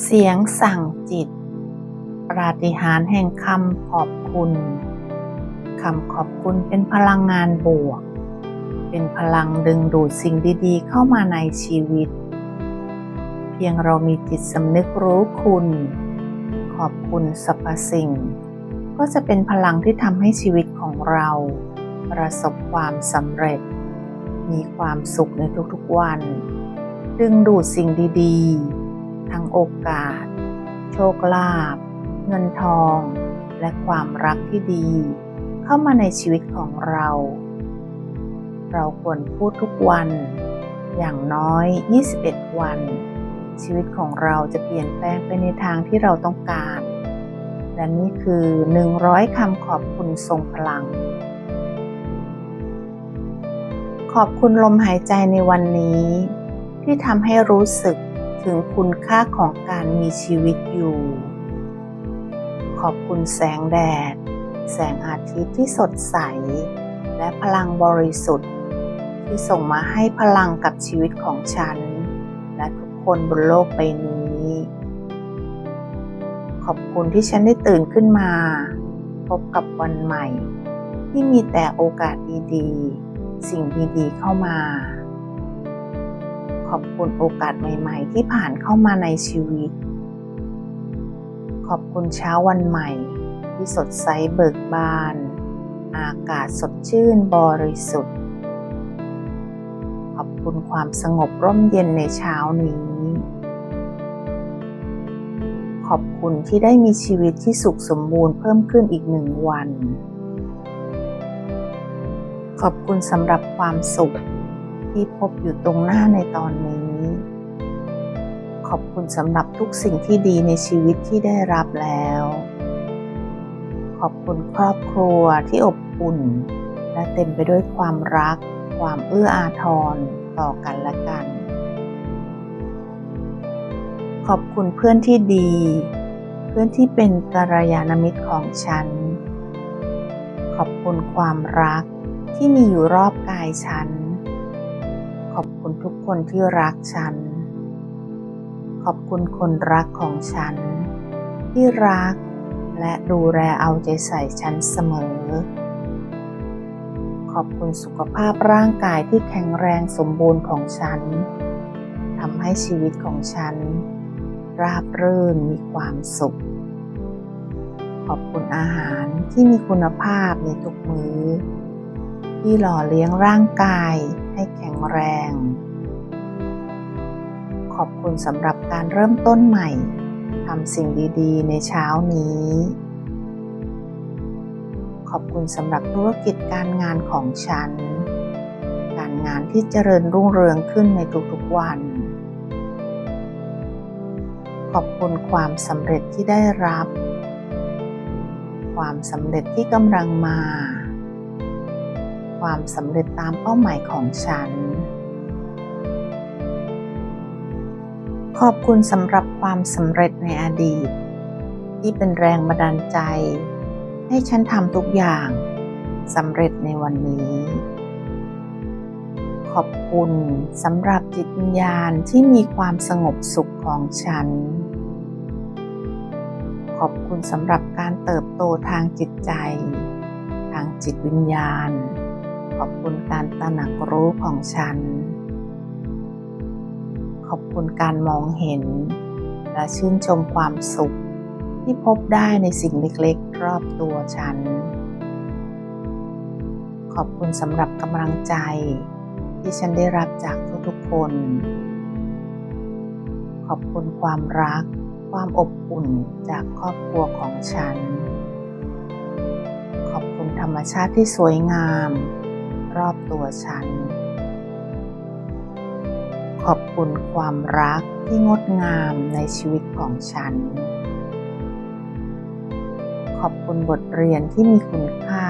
เสียงสั่งจิต ปราฏิหาริย์แห่งคำขอบคุณ คำขอบคุณเป็นพลังงานบวก เป็นพลังดึงดูดสิ่งดีๆ เข้ามาในชีวิต เพียงเรามีจิตสำนึกรู้คุณ ขอบคุณสรรพสิ่ง ก็จะเป็นพลังที่ทำให้ชีวิตของเรา ประสบความสำเร็จ มีความสุขในทุกๆวัน ดึงดูดสิ่งดีๆ ทั้งโอกาส โชคลาภเงินทอง และความรักที่ดี เข้ามาในชีวิตของเรา เราควรพูดทุกวัน อย่างน้อย 21 วัน ชีวิตของเราจะเปลี่ยนแปลงไปในทางที่เราต้องการ และนี่คือ 100คำขอบคุณทรงพลัง ขอบคุณลมหายใจในวันนี้ ที่ทำให้รู้สึก ถึงคุณค่าของการมีชีวิตอยู่ ขอบคุณแสงแดด แสงอาทิตย์ที่สดใส และพลังบริสุทธิ์ ที่ส่งมาให้พลังกับชีวิตของฉัน และทุกคนบนโลกใบนี้ ขอบคุณที่ฉันได้ตื่นขึ้นมา พบกับวันใหม่ ที่มีแต่โอกาสดีๆ สิ่งดีๆเข้ามา ขอบคุณโอกาสใหม่ ๆ ที่ผ่านเข้ามาในชีวิต ขอบคุณเช้าวันใหม่ ที่สดใสเบิกบาน อากาศสดชื่นบริสุทธิ์ ขอบคุณความสงบร่มเย็นในเช้านี้ ขอบคุณที่ได้มีชีวิตที่สุขสมบูรณ์เพิ่มขึ้นอีกหนึ่งวัน ขอบคุณสำหรับความสุข ที่พบอยู่ตรงหน้าในตอนนี้ ขอบคุณสำหรับทุกสิ่งที่ดีในชีวิตที่ได้รับแล้ว ขอบคุณครอบครัวที่อบอุ่น และเต็มไปด้วยความรัก ความเอื้ออาทรต่อกันและกัน ขอบคุณเพื่อนที่ดี เพื่อนที่เป็นกัลยาณมิตรของฉัน ขอบคุณความรักที่มีอยู่รอบกายฉัน ขอบคุณทุกคนที่รักฉัน ขอบคุณคนรักของฉัน ที่รักและดูแลเอาใจใส่ฉันเสมอ ขอบคุณสุขภาพร่างกายที่แข็งแรงสมบูรณ์ของฉันทำให้ชีวิตของฉัน ราบรื่นมีความสุข ขอบคุณอาหารที่มีคุณภาพในทุกมือ้อ ที่หล่อเลี้ยงร่างกาย ให้แข็งแรง ขอบคุณสำหรับการเริ่มต้นใหม่ทำสิ่งดีๆ ในเช้านี้ ขอบคุณสำหรับธุรกิจการงานของฉัน การงานที่เจริญรุ่งเรืองขึ้นในทุกๆวัน ขอบคุณความสำเร็จที่ได้รับ ความสำเร็จที่กำลังมา ความสำเร็จตามเป้าหมายของฉัน ขอบคุณสำหรับความสำเร็จในอดีต ที่เป็นแรงบันดาลใจ ให้ฉันทำทุกอย่างสำเร็จในวันนี้ ขอบคุณสำหรับจิตวิญญาณที่มีความสงบสุขของฉัน ขอบคุณสำหรับการเติบโตทางจิตใจ ทางจิตวิญญาณ อบคุณการตระหนักรู้ของฉัน ขอบคุณการมองเห็น และชื่นชมความสุข ที่พบได้ในสิ่งเล็กๆ รอบตัวฉัน ขอบคุณสำหรับกำลังใจ ที่ฉันได้รับจากทุกๆคน ขอบคุณความรัก ความอบอุ่นจากครอบครัวของฉันขอบคุณธรรมชาติที่สวยงาม รอบตัวฉัน ขอบคุณความรักที่งดงามในชีวิตของฉัน ขอบคุณบทเรียนที่มีคุณค่า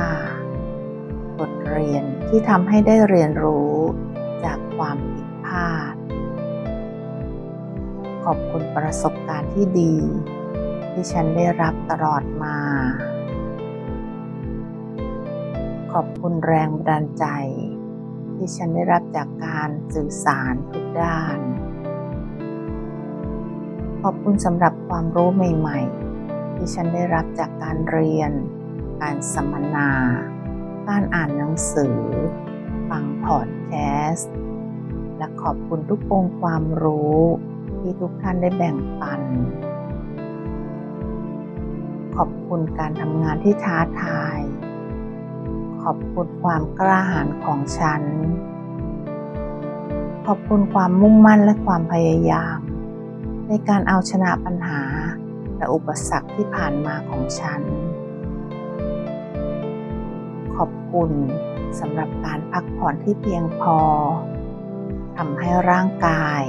บทเรียนที่ทำให้ได้เรียนรู้จากความผิดพลาด ขอบคุณประสบการณ์ที่ดี ที่ฉันได้รับตลอดมา ขอบคุณแรงบันดาลใจ ที่ฉันได้รับจากการสื่อสารทุกด้าน ขอบคุณสำหรับความรู้ใหม่ๆ ที่ฉันได้รับจากการเรียน การสัมมนา การอ่านหนังสือ ฟังพอดแคสต์ และขอบคุณทุกองค์ความรู้ที่ทุกท่านได้แบ่งปัน ขอบคุณการทำงานที่ท้าทาย ขอบคุณความกล้าหาญของฉัน ขอบคุณความมุ่งมั่นและความพยายาม ในการเอาชนะปัญหาและอุปสรรคที่ผ่านมาของฉัน ขอบคุณสำหรับการพักผ่อนที่เพียงพอทำให้ร่างกาย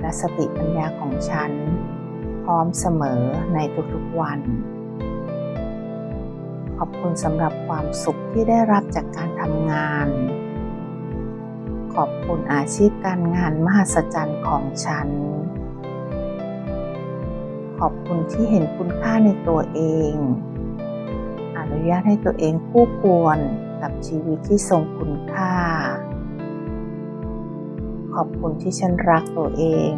และสติปัญญาของฉัน พร้อมเสมอในทุกๆวัน ขอบคุณสำหรับความสุขที่ได้รับจากการทำงาน ขอบคุณอาชีพการงานมหัศจรรย์ของฉัน ขอบคุณที่เห็นคุณค่าในตัวเอง อนุญาตให้ตัวเองคู่ควรกับชีวิตที่ทรงคุณค่า ขอบคุณที่ฉันรักตัวเอง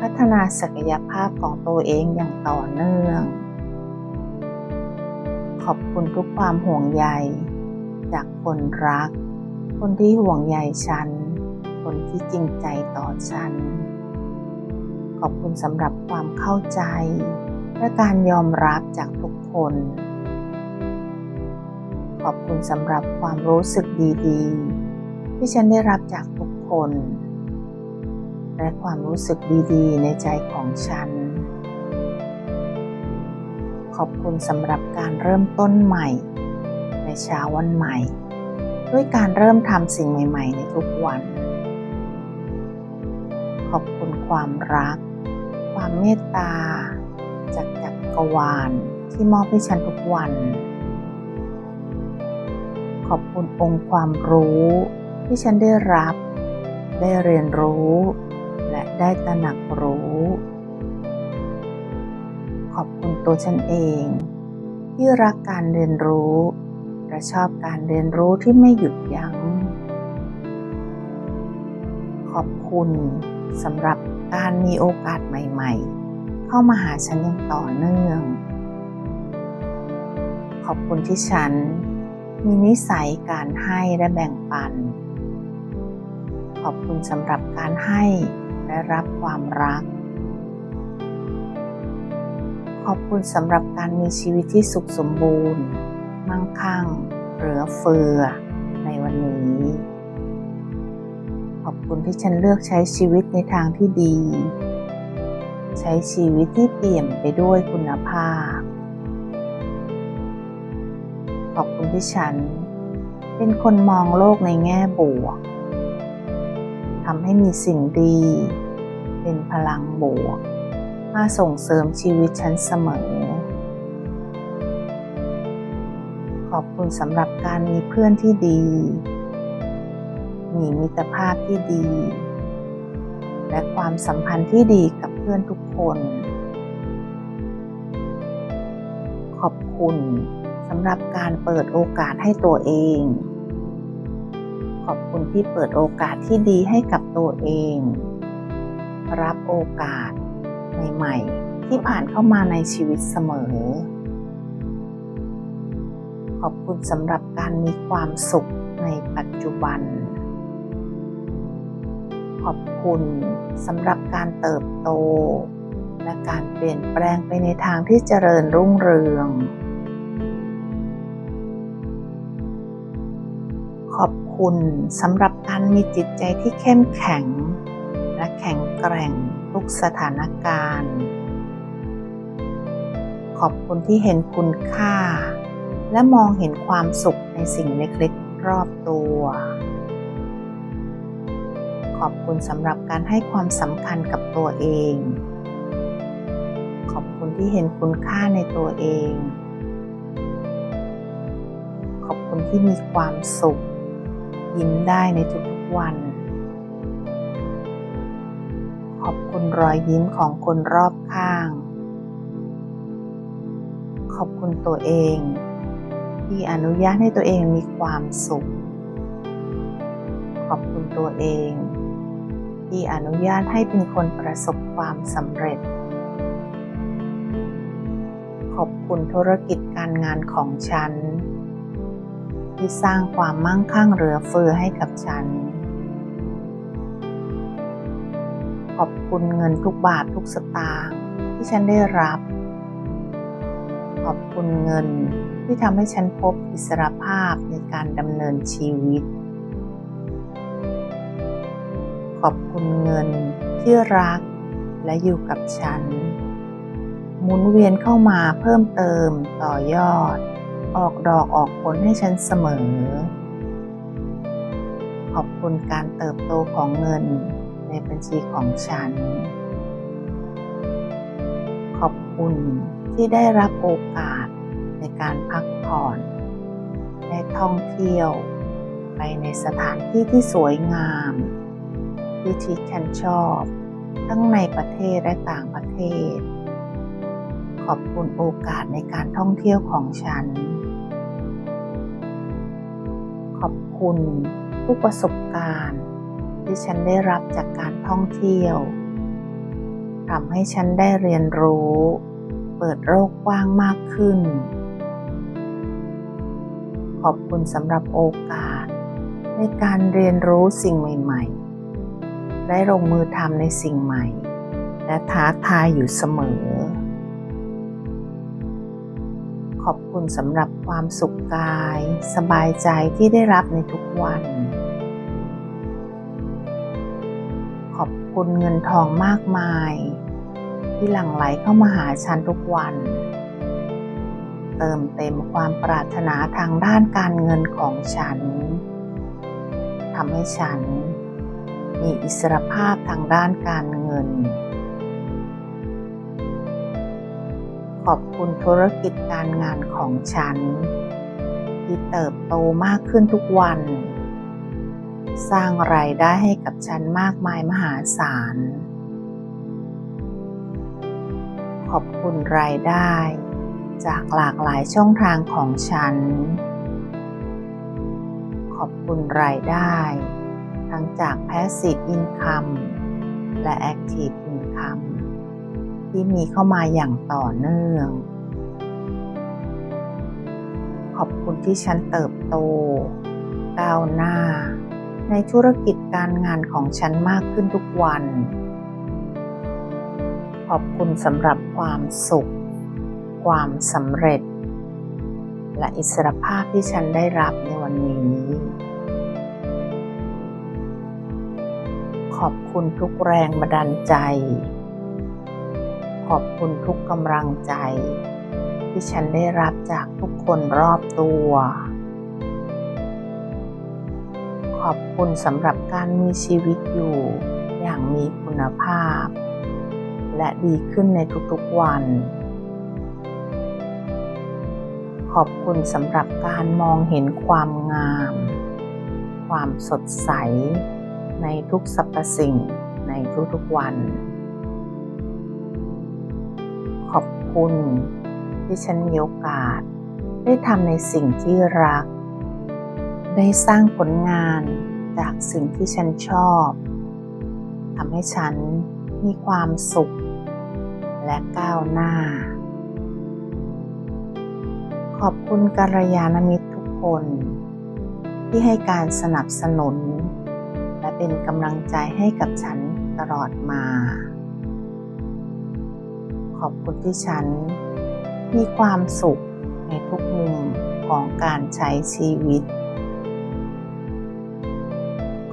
พัฒนาศักยภาพของตัวเองอย่างต่อเนื่อง ขอบคุณทุกความห่วงใย จากคนรัก คนที่ห่วงใยฉัน คนที่จริงใจต่อฉัน ขอบคุณสำหรับความเข้าใจ และการยอมรับจากทุกคน ขอบคุณสำหรับความรู้สึกดีๆ ที่ฉันได้รับจากทุกคน และความรู้สึกดีๆ ในใจของฉัน ขอบคุณสำหรับการเริ่มต้นใหม่ ในเช้าวันใหม่ ด้วยการเริ่มทำสิ่งใหม่ๆ ในทุกวัน ขอบคุณความรัก ความเมตตา จากจักรวาลที่มอบให้ฉันทุกวัน ขอบคุณองค์ความรู้ที่ฉันได้รับ ได้เรียนรู้ และได้ตระหนักรู้ อบคุณตัวฉันเอง ที่รักการเรียนรู้และชอบการเรียนรู้ที่ไม่หยุดยัง้ง ขอบคุณสำหรับการมีโอกาสใหม่ ๆ เข้ามาหาฉันอย่างต่อเนื่อง ขอบคุณที่ฉันมีนิสัยการให้และแบ่งปัน ขอบคุณสำหรับการให้และรับความรัก ขอบคุณสำหรับการมีชีวิตที่สุขสมบูรณ์ มั่งคั่ง เหลือเฟือ ในวันนี้ ขอบคุณที่ฉันเลือกใช้ชีวิตในทางที่ดี ใช้ชีวิตที่เปี่ยมไปด้วยคุณภาพ ขอบคุณที่ฉัน เป็นคนมองโลกในแง่บวกทำให้มีสิ่งดี เป็นพลังบวก มาส่งเสริมชีวิตฉันเสมอ ขอบคุณสำหรับการมีเพื่อนที่ดี มีมิตรภาพที่ดี และความสัมพันธ์ที่ดีกับเพื่อนทุกคน ขอบคุณสำหรับการเปิดโอกาสให้ตัวเอง ขอบคุณที่เปิดโอกาสที่ดีให้กับตัวเอง รับโอกาส ใหม่ ๆ ที่ผ่านเข้ามาในชีวิตเสมอ ขอบคุณสำหรับการมีความสุขในปัจจุบัน ขอบคุณสำหรับการเติบโต และการเปลี่ยนแปลงไปในทางที่เจริญรุ่งเรือง ขอบคุณสำหรับการมีจิตใจที่เข้มแข็งและแข็งแกร่ง ทุกสถานการณ์ ขอบคุณที่เห็นคุณค่า และมองเห็นความสุขในสิ่งเล็กๆรอบตัว ขอบคุณสำหรับการให้ความสำคัญกับตัวเอง ขอบคุณที่เห็นคุณค่าในตัวเอง ขอบคุณที่มีความสุข ยิ้มได้ในทุกๆวัน ขอบคุณรอยยิ้มของคนรอบข้าง ขอบคุณตัวเอง ที่อนุญาตให้ตัวเองมีความสุข ขอบคุณตัวเอง ที่อนุญาตให้เป็นคนประสบความสำเร็จ ขอบคุณธุรกิจการงานของฉัน ที่สร้างความมั่งคั่งเหลือเฟือให้กับฉัน ขอบคุณเงินทุกบาททุกสตางค์ที่ฉันได้รับ ขอบคุณเงินที่ทำให้ฉันพบอิสรภาพในการดำเนินชีวิต ขอบคุณเงินที่รักและอยู่กับฉัน หมุนเวียนเข้ามาเพิ่มเติมต่อยอด ออกดอกออกผลให้ฉันเสมอ ขอบคุณการเติบโตของเงิน ในบัญชีของฉัน ขอบคุณที่ได้รับโอกาสในการพักผ่อนและท่องเที่ยว ไปในสถานที่ที่สวยงาม ที่ที่ฉันชอบ ทั้งในประเทศและต่างประเทศ ขอบคุณโอกาสในการท่องเที่ยวของฉัน ขอบคุณทุกประสบการณ์ ที่ฉันได้รับจากการท่องเที่ยวทำให้ฉันได้เรียนรู้ เปิดโลกกว้างมากขึ้น ขอบคุณสำหรับโอกาส ในการเรียนรู้สิ่งใหม่ ๆ ได้ลงมือทำในสิ่งใหม่ และท้าทายอยู่เสมอ ขอบคุณสำหรับความสุขกาย สบายใจที่ได้รับในทุกวัน คุณเงินทองมากมาย ที่หลั่งไหลเข้ามาหาฉันทุกวัน เติมเต็มความปรารถนาทางด้านการเงินของฉันทำให้ฉัน มีอิสรภาพทางด้านการเงิน ขอบคุณธุรกิจการงานของฉัน ที่เติบโตมากขึ้นทุกวัน สร้างรายได้ให้กับฉันมากมายมหาศาล ขอบคุณรายได้ จากหลากหลายช่องทางของฉัน ขอบคุณรายได้ ทั้งจาก Passive Income และ Active Income ที่มีเข้ามาอย่างต่อเนื่อง ขอบคุณที่ฉันเติบโตก้าวหน้า ในธุรกิจการงานของฉันมากขึ้นทุกวัน ขอบคุณสำหรับความสุข ความสำเร็จ และอิสรภาพที่ฉันได้รับในวันนี้ ขอบคุณทุกแรงบันดาลใจ ขอบคุณทุกกำลังใจ ที่ฉันได้รับจากทุกคนรอบตัว ขอบคุณสำหรับการมีชีวิตอยู่อย่างมีคุณภาพ และดีขึ้นในทุกๆวัน ขอบคุณสำหรับการมองเห็นความงาม ความสดใส ในทุกสรรพสิ่งในทุกๆวัน ขอบคุณที่ฉันมีโอกาส ได้ทำในสิ่งที่รัก ได้สร้างผลงานจากสิ่งที่ฉันชอบทำให้ฉันมีความสุข และก้าวหน้า ขอบคุณกัลยาณมิตรทุกคน ที่ให้การสนับสนุน และเป็นกำลังใจให้กับฉันตลอดมา ขอบคุณที่ฉันมีความสุขในทุกมุมของการใช้ชีวิต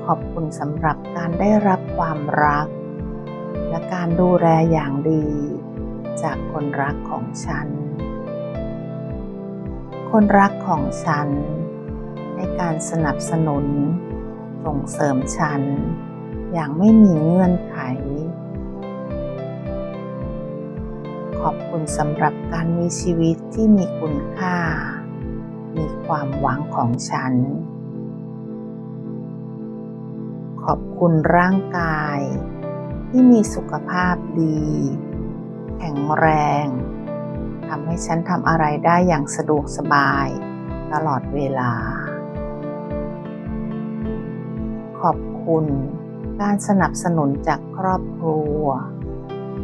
ขอบคุณสำหรับการได้รับความรัก และการดูแลอย่างดี จากคนรักของฉัน คนรักของฉัน ให้การสนับสนุน ส่งเสริมฉัน อย่างไม่มีเงื่อนไข ขอบคุณสำหรับการมีชีวิตที่มีคุณค่า มีความหวังของฉัน ขอบคุณร่างกาย ที่มีสุขภาพดี แข็งแรงทำให้ฉันทำอะไรได้อย่างสะดวกสบาย ตลอดเวลา ขอบคุณการสนับสนุนจากครอบครัว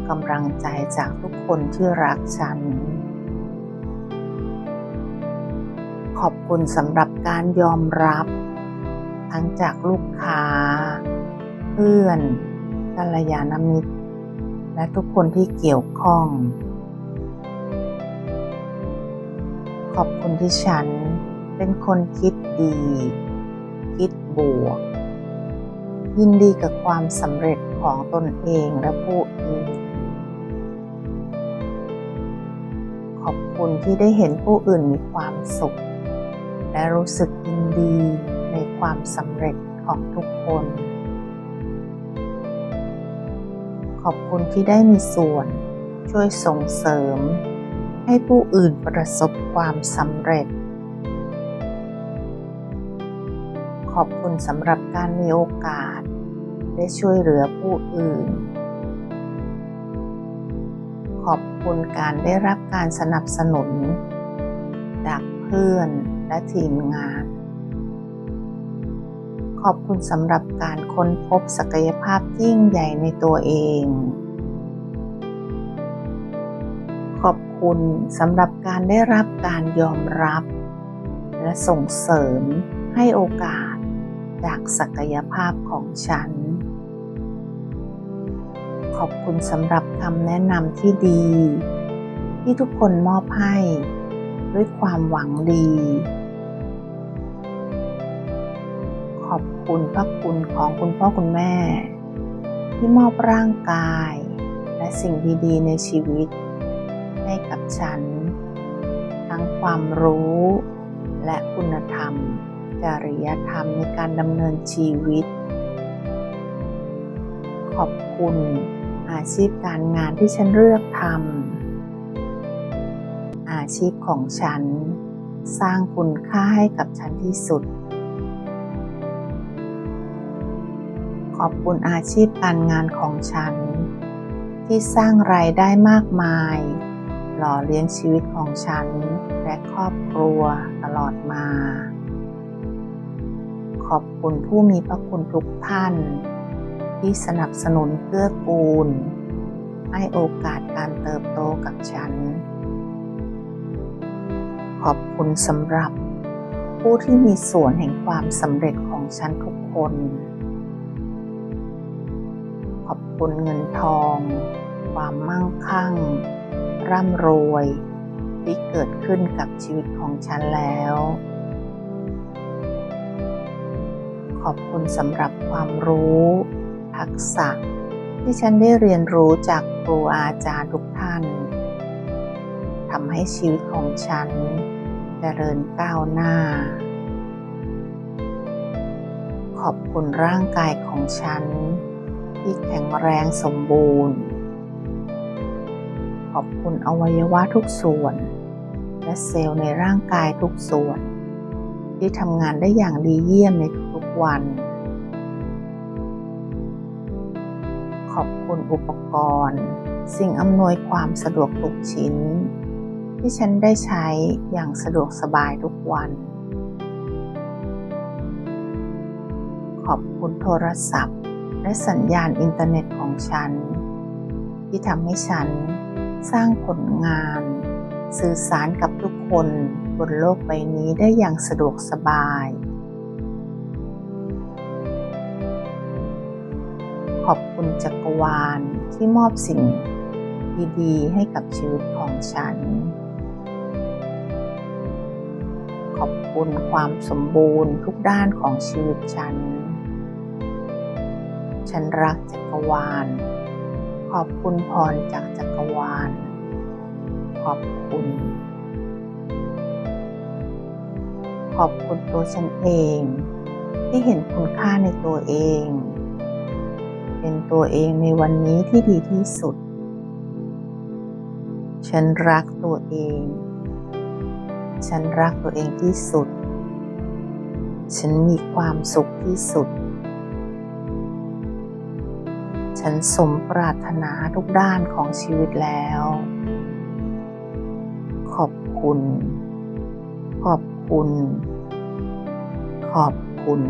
กำลังใจจากทุกคนที่รักฉัน ขอบคุณสำหรับการยอมรับ ทั้งจากลูกค้า เพื่อนกัลยาณมิตร และทุกคนที่เกี่ยวข้อง ขอบคุณที่ฉันเป็นคนคิดดี คิดบวก ยินดีกับความสำเร็จของตนเองและผู้อื่นขอบคุณที่ได้เห็นผู้อื่นมีความสุข และรู้สึกยินดี ความสำเร็จของทุกคน ขอบคุณที่ได้มีส่วนช่วยส่งเสริม ให้ผู้อื่นประสบความสำเร็จ ขอบคุณสำหรับการมีโอกาส ได้ช่วยเหลือผู้อื่น ขอบคุณการได้รับการสนับสนุน จากเพื่อนและทีมงาน อบคุณสำหรับการค้นพบศักยภาพยิ่งใหญ่ในตัวเอง ขอบคุณสำหรับการได้รับการยอมรับ และส่งเสริมให้โอกาสจากศักยภาพของฉัน ขอบคุณสำหรับคำแนะนำที่ดี ที่ทุกคนมอบให้ ด้วยความหวังดี ขอบคุณพระคุณของคุณพ่อคุณแม่ ที่มอบร่างกาย และสิ่งดีๆ ในชีวิต ให้กับฉัน ทั้งความรู้ และคุณธรรม จริยธรรมในการดำเนินชีวิต ขอบคุณอาชีพการงานที่ฉันเลือกทำอาชีพของฉัน สร้างคุณค่าให้กับฉันที่สุด ขอบคุณอาชีพการงานของฉัน ที่สร้างรายได้มากมาย หล่อเลี้ยงชีวิตของฉัน และครอบครัวตลอดมา ขอบคุณผู้มีพระคุณทุกท่าน ที่สนับสนุนเกื้อกูล ให้โอกาสการเติบโตกับฉัน ขอบคุณสำหรับผู้ที่มีส่วนแห่งความสำเร็จของฉันทุกคน บคุณเงินทอง ความมั่งคั่ง ร่ำรวยที่เกิดขึ้นกับชีวิตของฉันแล้ว ขอบคุณสำหรับความรู้ ทักษะ ที่ฉันได้เรียนรู้จากครูอาจารย์ทุกท่านทำให้ชีวิตของฉันเจริญก้าวหน้า ขอบคุณร่างกายของฉัน ที่แข็งแรงสมบูรณ์ ขอบคุณอวัยวะทุกส่วน และเซลล์ในร่างกายทุกส่วน ที่ทำงานได้อย่างดีเยี่ยมในทุกๆวัน ขอบคุณอุปกรณ์ สิ่งอำนวยความสะดวกทุกชิ้น ที่ฉันได้ใช้อย่างสะดวกสบายทุกวันขอบคุณโทรศัพท์ และสัญญาณอินเทอร์เน็ตของฉัน ที่ทำให้ฉันสร้างผลงาน สื่อสารกับทุกคนบนโลกใบนี้ได้อย่างสะดวกสบาย ขอบคุณจักรวาลที่มอบสิ่งดีๆ ให้กับชีวิตของฉัน ขอบคุณความสมบูรณ์ทุกด้านของชีวิตฉัน ฉันรักจักรวาล ขอบคุณพรจากจักรวาล ขอบคุณ ขอบคุณตัวฉันเอง ที่เห็นคุณค่าในตัวเอง เป็นตัวเองในวันนี้ที่ดีที่สุด ฉันรักตัวเอง ฉันรักตัวเองที่สุด ฉันมีความสุขที่สุด ฉันสมปรารถนาทุกด้านของชีวิตแล้ว ขอบคุณ ขอบคุณ ขอบคุณ